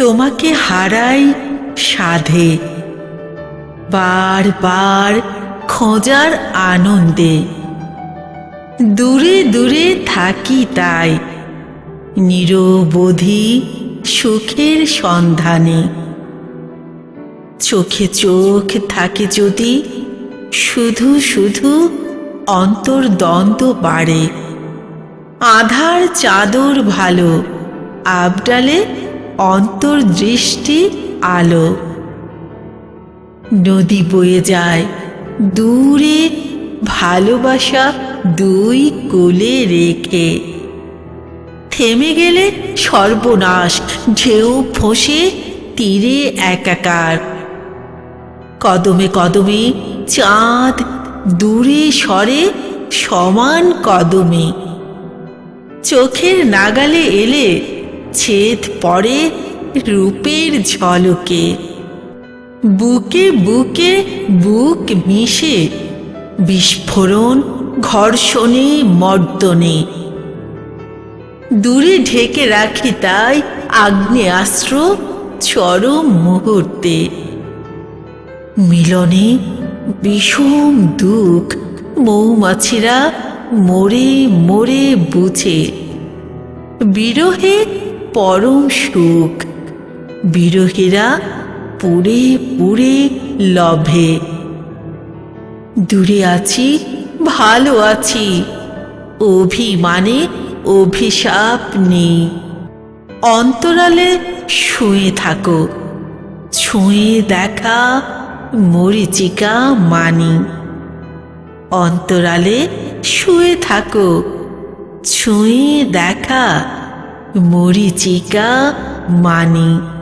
তোমাকে হারাই সাধে। বারবার খোঁজার আনন্দে। দূরে দূরে থাকি তাই, নিরবধি সুখের সন্ধানে। চোখে চোখ থাকে যদি শুধু শুধু অন্তর্দ্বন্দ্ব বাড়ে। আধার চাদর ভালো, আবডালে অন্তর্দৃষ্টি আলো। নদী বয়ে যায়। দূরে ভালোবাসা দুই কোলে রেখে। থেমে গেলে সর্বনাশ, ঢেউ ফোঁসে তীরে একাকার। কদমে কদমে চাঁদ দূরে সরে সমান কদমে। চোখের নাগালে এলে ছেদ পড়ে রূপের ঝলকে। বুকে বুকে বুক মিশে বিস্ফোরণ ঘর্ষণে মর্দনে। দূরে ঢেকে রাখি তাই আগ্নেয়াস্ত্র চরম মুহূর্তে। মিলনে বিষম দুঃখ, মৌমাছিরা মরে মরে বুঝে। বিরহে পরম সুখ। বিরহীরা পুড়ে পুড়ে লভে। দূরে আছি, ভালো আছি। অভিমানে অভিশাপ নেই। অন্তরালে শুয়ে থাকো। ছুঁয়ে দেখা মরিচিকা মানি। অন্তরালে শুয়ে থাকো। ছুঁয়ে দেখা মরিচিকা মানি।